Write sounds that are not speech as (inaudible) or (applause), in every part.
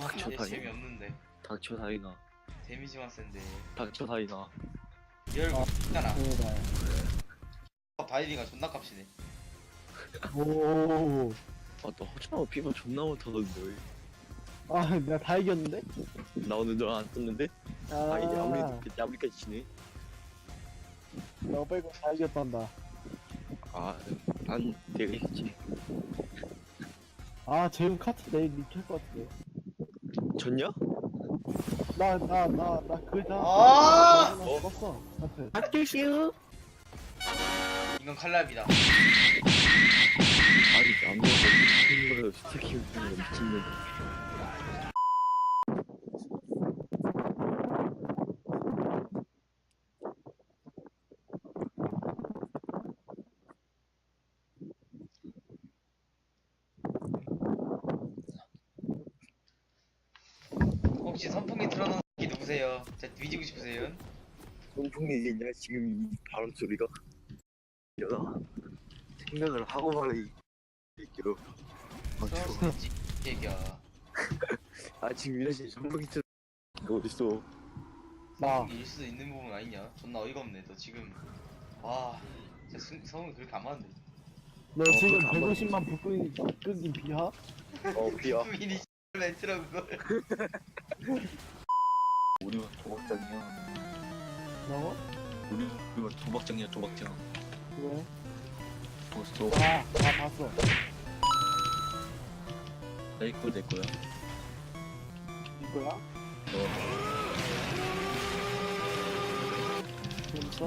닥쳐 얘 다이 재미없는데 닥쳐 다이나 데미지만 센데 닥쳐 다이나 열 아. 있잖아 그러다. 다이빙가 존나 값이네 오. 아또 허준하고 피부 존나 못하던데 아, 내가 다 이겼는데? 나 오늘 너안 떴는데? 아, 아 이제 아무리 그때 아무리까지 지네 너 빼고 다 이겼단다. 아난 내가 이겼지 아, 재훈 카트 내일 미칠 것 같은데. 졌냐? 나, 나, 나, 나 그자. 아! 어? 카트. 아끼시우 이건 칼날비다 아니 남자가 키우는 거 미친년 혹시 선풍기 틀어놓은 게 누구세요? 진짜 뒤지고 싶으세요? 송풍이냐? 지금 이 바람 소리가. 일어나 생각을 하고 말해 이 새끼로. 아수 얘기야 (laughs) 아 지금 이러시 전복이 틀 어딨어? 나. 일 수도 있는 부분 아니냐? 존나 어이가 없네 너 지금. 와 진짜 승, 성이 그렇게 안 맞는데. 너 어, 지금 그거 안 150만 북극인, 북극인 비하? 어 비야 (laughs) 멘트라 그걸 (laughs) 우리만 도박장이야 너? 우리 우리만 도박장이야 도박장 왜? 벌써 아, 다 봤어. 내거 내 거야 이거야? 너 재밌어?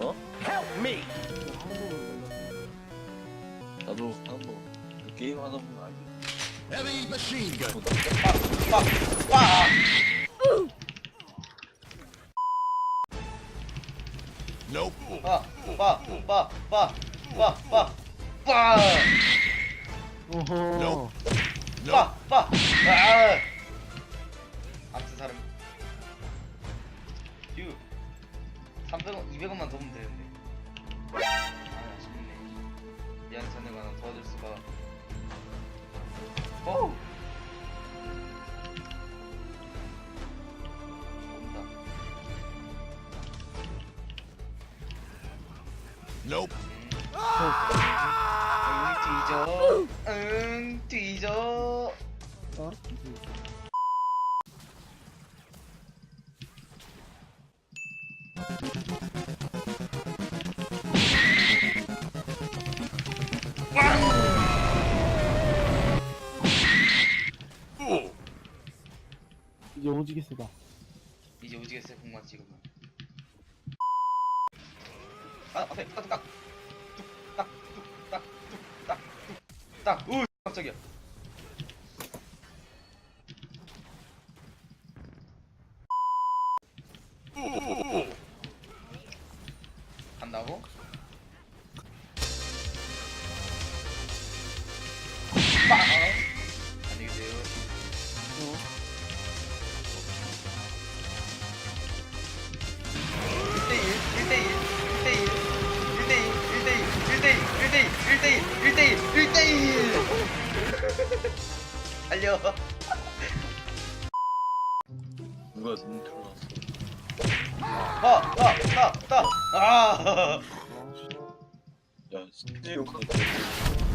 어? 한국을 걸렸어. 나도 한번 게임 하다 보면 알지 Heavy machine gun. 빡빡 Nope. 빠빠빠빠빠빠빠 오호. Nope. 빠빠 어 온다 Nope. 응 뒤져 응 뒤져 어? 이제 오지게 세다. 이제 세 공만 찍으면 아 앞에 뚝딱. 뚝딱 뚝딱 뚝딱 뚝딱. 우 깜짝이야. 간 1대1 1대1 1대1 달려. 누가 눈 틀어놨어 따따따따아 야 스테이크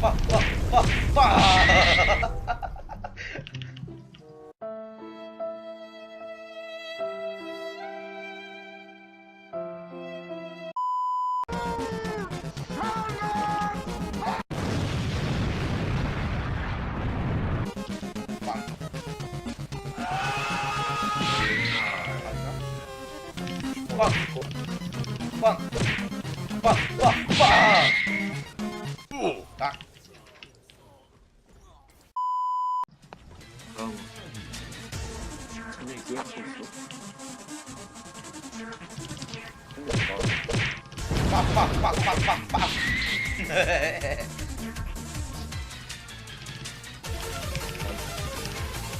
빠빠빠빠 빵! 빵! 빵! 빵! 빵! 딱! 아우 전에 예약했어 빡빡빡빡빡빡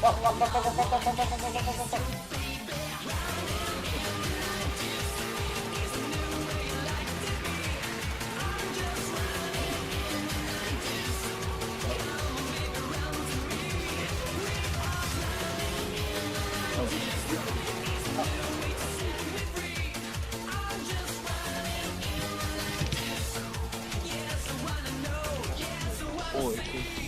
다이! 요번에 아! 빡빡빡빡빡 빡빡빡